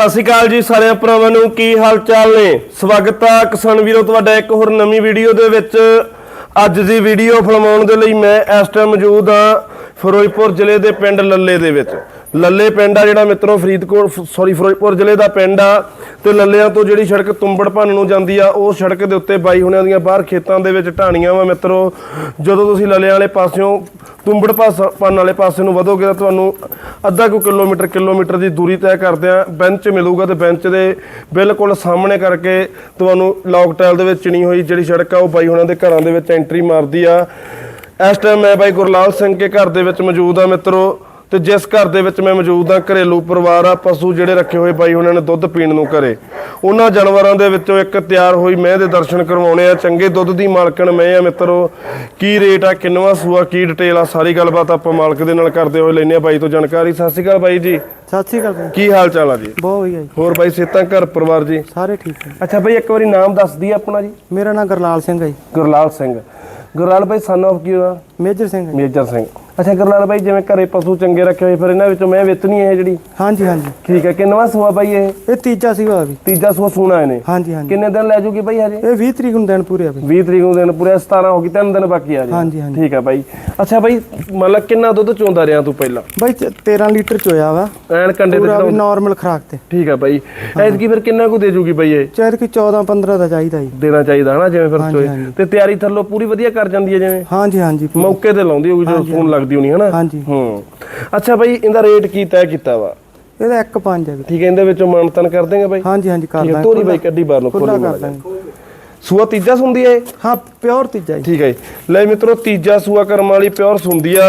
ਸਤਿ ਸ਼੍ਰੀ ਅਕਾਲ ਜੀ ਸਾਰਿਆਂ ਭਰਾਵਾਂ ਨੂੰ, ਕੀ ਹਾਲ ਚਾਲ ਨੇ? ਸਵਾਗਤ ਆ ਕਿਸਾਨ ਵੀਰੋ, ਤੁਹਾਡਾ ਇੱਕ ਹੋਰ ਨਵੀਂ ਵੀਡੀਓ ਦੇ ਵਿੱਚ। ਅੱਜ ਦੀ ਵੀਡੀਓ ਫਿਲਮਾਉਣ ਦੇ ਲਈ ਮੈਂ ਇਸ ਟਾਈਮ ਮੌਜੂਦ ਹਾਂ ਫਿਰੋਜ਼ਪੁਰ ਜ਼ਿਲ੍ਹੇ ਦੇ ਪਿੰਡ ਲੱਲੇ ਦੇ ਵਿੱਚ। ਲੱਲੇ ਪਿੰਡ ਆ ਜਿਹੜਾ ਮਿੱਤਰੋ, ਫਰੀਦਕੋਟ ਸੌਰੀ ਫਿਰੋਜ਼ਪੁਰ ਜ਼ਿਲ੍ਹੇ ਦਾ ਪਿੰਡ ਆ। ਤੇ ਲੱਲਿਆਂ ਤੋਂ ਜਿਹੜੀ ਸੜਕ ਤੁੰਬੜ ਭੰਨ ਨੂੰ ਜਾਂਦੀ ਆ, ਉਹ ਸੜਕ ਦੇ ਉੱਤੇ ਬਾਈ ਹੁਣਿਆਂ ਦੀਆਂ ਬਾਹਰ ਖੇਤਾਂ ਦੇ ਵਿੱਚ ਢਾਣੀਆਂ ਵਾ ਮਿੱਤਰੋ। ਜਦੋਂ ਤੁਸੀਂ ਲੱਲਿਆਂ ਵਾਲੇ ਪਾਸਿਓਂ ਤੁੰਬੜ ਪਾਸ, ਭੰਨ ਵਾਲੇ ਪਾਸੇ ਨੂੰ ਵਧੋਗੇ ਤਾਂ ਤੁਹਾਨੂੰ ਅੱਧਾ ਕੁ ਕਿਲੋਮੀਟਰ ਕਿਲੋਮੀਟਰ ਦੀ ਦੂਰੀ ਤੈਅ ਕਰਦਿਆਂ ਬੈਂਚ ਮਿਲੂਗਾ ਤੇ ਬੈਂਚ ਦੇ ਬਿਲਕੁਲ ਸਾਹਮਣੇ ਕਰਕੇ ਤੁਹਾਨੂੰ ਲੌਕ ਟਾਈਲ ਦੇ ਵਿੱਚ ਚਿਣੀ ਹੋਈ ਜਿਹੜੀ ਸੜਕ ਆ, ਉਹ ਬਾਈ ਹੁਣਾਂ ਦੇ ਘਰਾਂ ਦੇ ਵਿੱਚ ਐਂਟਰੀ ਮਾਰਦੀ ਆ। ਇਸ ਟਾਈਮ ਮੈਂ ਬਾਈ ਗੁਰਲਾਲ ਸਿੰਘ ਕੇ ਘਰ ਦੇ ਵਿੱਚ ਮੌਜੂਦ ਆ ਮਿੱਤਰੋ ਤੇ ਜਿਸ ਘਰ ਦੇ ਵਿੱਚ ਮੈਂ ਮੌਜੂਦ ਆ, ਘਰੇਲੂ ਪਰਿਵਾਰ ਆ, ਪਸ਼ੂ ਜਿਹੜੇ ਰੱਖੇ ਹੋਏ ਬਾਈ ਉਹਨਾਂ ਨੇ ਦੁੱਧ ਪੀਣ ਨੂੰ ਘਰੇ। ਉਹਨਾਂ ਜਾਨਵਰਾਂ ਦੇ ਵਿੱਚੋਂ ਇੱਕ ਤਿਆਰ ਹੋਈ ਮੈਂ ਦੇ ਦਰਸ਼ਨ ਕਰਵਾਉਣੇ ਆ। ਚੰਗੇ ਦੁੱਧ ਦੀ ਮਾਲਕਣ ਮੈਂ ਆ ਮਿੱਤਰੋ। ਕੀ ਰੇਟ ਆ ਕਿੰਨਵਾ ਸੂਆ ਕੀ ਡਿਟੇਲ ਆ ਸਾਰੀ ਗੱਲਬਾਤ ਆਪਾਂ ਮਾਲਕ ਦੇ ਨਾਲ ਕਰਦੇ ਹੋਏ ਲੈਨੇ ਆ ਬਾਈ ਤੋਂ ਜਾਣਕਾਰੀ। ਸਤਿ ਸ਼੍ਰੀ ਅਕਾਲ ਬਾਈ ਜੀ। ਸਤਿ ਸ਼੍ਰੀ ਅਕਾਲ ਕੀ ਹਾਲ ਚਾਲ ਆ ਜੀ? ਬਹੁਤ ਵਧੀਆ ਜੀ। ਹੋਰ ਬਾਈ ਸੇਤਾਂ ਘਰ ਪਰਿਵਾਰ ਜੀ? ਸਾਰੇ ਠੀਕ ਹੈ ਅੱਛਾ ਬਾਈ ਇੱਕ ਵਾਰੀ ਨਾਮ ਦੱਸ ਦਈਏ ਆਪਣਾ ਜੀ। ਮੇਰਾ ਨਾਮ ਗਰਲਾਲ ਸਿੰਘ ਹੈ ਜੀ। ਗੁਰਲਾਲ ਸਿੰਘ। ਗੁਰਲਾਲ ਬਾਈ ਸਨ ਆਫ ਕੀ ਹੋਇਆ ਮੇਜਰ ਸਿੰਘ ਹੈ ਜੀ। ਮੇਜਰ ਸਿੰਘ। ਅੱਛਾ ਗੁਰਲਾਲ ਬਾਈ ਜਿਵੇਂ ਘਰੇ ਪਸ਼ੂ ਚੰਗੇ ਰੱਖੇ ਹੋਏ ਫਿਰ ਇਹਨਾਂ ਵਿੱਚੋਂ ਮੈਂ ਵੇਚਣੀ ਹੈ ਜਿਹੜੀ? ਹਾਂਜੀ ਹਾਂਜੀ। ਠੀਕ ਹੈ ਕਿੰਨਵਾ ਸੂਆ ਬਾਈ ਇਹ? ਇਹ ਤੀਜਾ ਸੀਗਾ ਵੀ। ਤੀਜਾ ਸੂਆ ਸੂਣਾ ਇਹਨੇ? ਹਾਂਜੀ ਹਾਂਜੀ। ਕਿੰਨੇ ਦਿਨ ਲੈ ਜੂਗੀ ਬਾਈ ਹਜੇ? ਇਹ 20 ਤਰੀਕ ਨੂੰ ਦਿਨ ਪੂਰੇ ਆ ਬਈ। 20 ਤਰੀਕ ਨੂੰ ਦਿਨ ਪੂਰੇ 17 ਹੋ ਗਈ ਤਿੰਨ ਦਿਨ ਬਾਕੀ ਆ ਜੀ। ਹਾਂਜੀ ਹਾਂਜੀ। ਠੀਕ ਹੈ ਬਾਈ। ਅੱਛਾ ਬਾਈ ਮਤਲਬ ਕਿੰਨਾ ਦੁੱਧ ਚੋਂਦਾ ਰਿਆਂ ਤੂੰ ਪਹਿਲਾਂ? ਬਾਈ ਚ- 13 ਲੀਟਰ ਚੋਇਆ ਵਾ। ਐਨ ਕੰਡੇ ਤੇ ਪੂਰਾ ਨਾਰਮਲ ਖਰਾਕ ਤੇ। ਠੀਕ ਹੈ ਬਾਈ। ਐਤਕੀ ਫਿਰ ਕਿੰਨਾ ਕੁ ਦੇ ਜੂਗੀ ਬਾਈ ਇਹ? ਚਾਹੇ ਕਿ 14 15 ਦਾ ਚਾਹੀਦਾ ਜੀ। ਦੇਣਾ ਚਾਹੀਦਾ ਹਨਾ ਜਿਵੇਂ ਫਿਰ ਚੋਏ। ਤੇ ਤਿਆਰੀ ਥੱਲੋਂ ਪੂਰੀ ਵਧੀਆ ਕਰ ਜਾਂਦੀ ਹੈ ਜਿਵੇਂ? ਹਾਂਜੀ ਹਾਂਜੀ। ਮੌਕੇ ਤੇ ਲਾਉਂਦੀ ਹੋਊਗੀ ਜਦੋਂ ਫੋਨ ਲੱਗਦੀ। ਹੋਣੀ ਹਨਾ? ਹਾਂਜੀ। ਹੂੰ। ਅੱਛਾ ਬਾਈ ਇਹਦਾ ਰੇਟ ਕੀ ਤੈਅ ਕੀਤਾ ਵਾ? ਇਹਦਾ 1.5 ਹੈ ਵੀ। ਠੀਕ ਹੈ ਇਹਦੇ ਵਿੱਚੋਂ ਮਾਨਤਨ ਕਰ ਦੇਂਗੇ ਬਾਈ? ਹਾਂਜੀ ਹਾਂਜੀ ਕਰ ਦਾਂਗੇ ਤੋਰੀ ਬਾਈ ਕੱਢੀ ਬਾਹਰ ਨੂੰ ਖੁੱਲਾ ਕਰ ਦਾਂਗੇ। ਸੂਆ ਤੀਜਾ ਸੁੰਦੀ ਹੈ? ਹਾਂ ਪਿਓਰ ਤੀਜਾ ਜੀ ਠੀਕ ਹੈ। ਲੈ ਮਿੱਤਰੋ ਤੀਜਾ ਸੂਆ ਕਰਮ ਵਾਲੀ ਪਿਓਰ ਸੁੰਦੀ ਆ।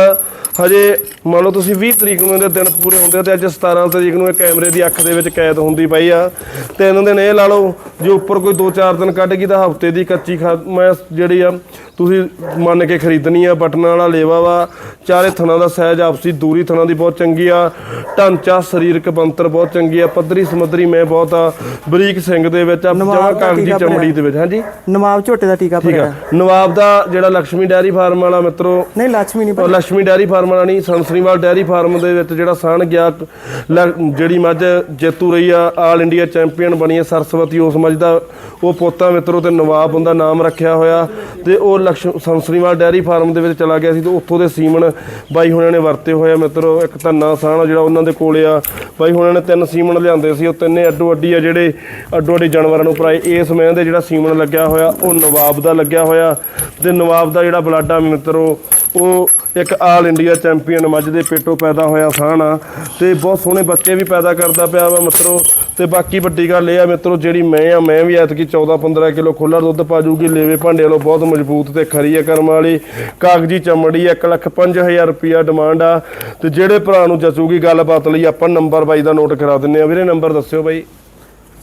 ਹਜੇ ਮੰਨ ਲਓ ਤੁਸੀਂ 20 ਤਰੀਕ ਨੂੰ ਇਹਦੇ ਦਿਨ ਪੂਰੇ ਹੁੰਦੇ ਤੇ ਅੱਜ 17 ਤਰੀਕ ਨੂੰ ਇਹ ਕੈਮਰੇ ਦੀ ਅੱਖ ਦੇ ਵਿੱਚ ਕੈਦ ਹੁੰਦੀ ਪਈ ਆ। ਤਿੰਨ ਦਿਨ ਇਹ ਲਾ ਲਓ ਜੇ ਉੱਪਰ ਕੋਈ 2-4 ਦਿਨ ਕੱਢ ਗਈ ਤਾਂ ਹਫ਼ਤੇ ਦੀ ਕੱਚੀ ਮੈਂ ਜਿਹੜੀ ਆ ਤੁਸੀਂ ਮੰਨ ਕੇ ਖਰੀਦਣੀ ਆ ਬਟਨਾਂ ਵਾਲਾ ਲੇਵਾ ਵਾ ਚਾਰੇ ਥਣਾ ਦਾ ਸਹਿਜ ਆਪਸੀ ਦੂਰੀ ਥਣਾ ਦੀ ਬਹੁਤ ਚੰਗੀ ਆ ਢਾਂਚਾ ਸਰੀਰਕ ਬੰਤਰ ਬਹੁਤ ਚੰਗੀ ਆ ਪੱਧਰੀ ਸਮੱਧਰੀ ਮੈਂ ਬਹੁਤ ਆ ਬਰੀਕ ਸਿੰਘ ਦੇ ਵਿੱਚ ਆ ਜਮਾ ਕਾਗਜ਼ੀ ਚਮੜੀ ਦੇ ਵਿੱਚ ਹਾਂਜੀ? ਨਵਾਬ ਝੋਟੇ ਦਾ ਟੀਕਾ ਪਾਇਆ ਨਵਾਬ ਦਾ ਜਿਹੜਾ ਲక్ష్ਮੀ ਡੈਰੀ ਫਾਰਮ ਵਾਲਾ ਮਿੱਤਰੋ ਨਹੀਂ ਲక్ష్ਮੀ ਨਹੀਂ ਲక్ష్ਮੀ ਡੈਰੀ ਫਾਰਮ ਵਾਲਾ ਨਹੀਂ ਸੰਸਰੀਵਾਲ ਡੈਰੀ ਫਾਰਮ ਦੇ ਵਿੱਚ ਜਿਹੜਾ ਸਾਨ ਗਿਆ, ਲ- ਜਿਹੜੀ ਮੱਝ ਜੇਤੂ ਰਹੀ ਆ, ਆਲ ਇੰਡੀਆ ਚੈਂਪੀਅਨ ਬਣੀ ਹੈ ਸਰਸਵਤੀ, ਉਸ ਮੱਝ ਦਾ ਉਹ ਪੋਤਾ ਮਿੱਤਰੋ ਤੇ ਨਵਾਬ, ਉਹਦਾ ਨਾਮ ਰੱਖਿਆ ਹੋਇਆ ਤੇ ਉਹ ਲਕਸ਼ ਸੰਸਰੀਵਾਲ ਡੈਰੀ ਫਾਰਮ ਦੇ ਵਿੱਚ ਚਲਾ ਗਿਆ ਸੀ ਤੇ ਉੱਥੋਂ ਦੇ ਸੀਮਨ ਬਾਈ ਹੁਣਾਂ ਨੇ ਵਰਤੇ ਹੋਏ ਆ ਮਿੱਤਰੋ, ਇੱਕ ਧੰਨਾ ਸਾਨ ਜਿਹੜਾ ਉਹਨਾਂ ਦੇ ਕੋਲੇ ਆ, ਬਾਈ ਹੁਣਾਂ ਨੇ ਤਿੰਨ ਸੀਮਨ ਲਿਆਂਦੇ ਸੀ, ਉਹ ਤਿੰਨੇ ਅੱਡੋ ਅੱਡੀ ਆ ਜਿਹੜੇ ਅੱਡੋ ਅੱਡੀ ਜਾਨਵਰਾਂ ਨੂੰ ਭਰਾਏ, ਇਸ ਮੈਂ ਦੇ ਜਿਹੜਾ ਸੀਮਨ ਲੱਗਿਆ ਹੋਇਆ, ਉਹ ਨਵਾਬ ਦਾ ਲੱਗਿਆ ਹੋਇਆ ਤੇ ਨਵਾਬ ਦਾ ਜਿਹੜਾ ਬਲਾਡਾ ਮਿੱਤਰੋ ਉਹ ਇੱਕ ਆਲ ਇੰਡੀਆ ਚੈਂਪੀਅਨ ਮੱਝ ਦੇ ਪੇਟੋਂ ਪੈਦਾ ਹੋਇਆ ਸਾਣ ਆ ਤੇ ਬਹੁਤ ਸੋਹਣੇ ਬੱਚੇ ਵੀ ਪੈਦਾ ਕਰਦਾ ਪਿਆ ਵਾ ਮਿੱਤਰੋ। ਤੇ ਬਾਕੀ ਵੱਡੀ ਗੱਲ ਇਹ ਆ ਮਿੱਤਰੋ ਜਿਹੜੀ ਮੈਂ ਆ ਮੈਂ ਵੀ ਐਤਕੀ 14 15 ਕਿਲੋ ਖੁੱਲਾ ਦੁੱਧ ਪਾ ਜੂਗੀ ਲੇਵੇ ਭਾਂਡੇ ਵਾਲੋ ਬਹੁਤ ਮਜ਼ਬੂਤ ਤੇ ਖਰੀ ਆ ਕਰਮ ਵਾਲੀ। ਕਾਗਜੀ ਚਮੜੀ 1 ਲੱਖ 5000 ਰੁਪਿਆ ਡਿਮਾਂਡ ਆ। ਤੇ ਜਿਹੜੇ ਭਰਾ ਨੂੰ ਜਸੂਗੀ ਗੱਲਬਾਤ ਲਈ ਆਪਾਂ ਨੰਬਰ ਬਾਈ ਦਾ ਨੋਟ ਕਰਾ ਦਿੰਨੇ ਆ। ਵੀਰੇ ਨੰਬਰ ਦੱਸਿਓ ਬਾਈ।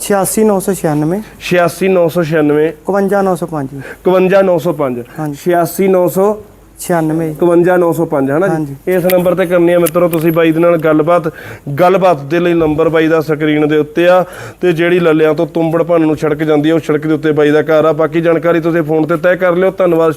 86996 86996 51905 51905 86996 96 51905 ਹਨਾ ਹਾਂਜੀ। ਜੀ ਇਸ ਨੰਬਰ ਤੇ ਕਰਨੀ ਆ ਮਿੱਤਰੋ ਤੁਸੀਂ ਬਾਈ ਦੇ ਨਾਲ ਗੱਲਬਾਤ ਗੱਲਬਾਤ ਦੇ ਲਈ ਨੰਬਰ ਬਾਈ ਦਾ ਸਕਰੀਨ ਦੇ ਉੱਤੇ ਆ ਤੇ ਜਿਹੜੀ ਲੱਲਿਆਂ ਤੋਂ ਤੁੰਬੜ ਭੰਨ ਨੂੰ ਛੜਕ ਜਾਂਦੀ ਆ ਉਹ ਸੜਕ ਦੇ ਉੱਤੇ ਬਾਈ ਦਾ ਘਰ ਆ। ਬਾਕੀ ਜਾਣਕਾਰੀ ਤੁਸੀਂ ਫੋਨ ਤੇ ਤੈਅ ਕਰ ਲਿਓ। ਧੰਨਵਾਦ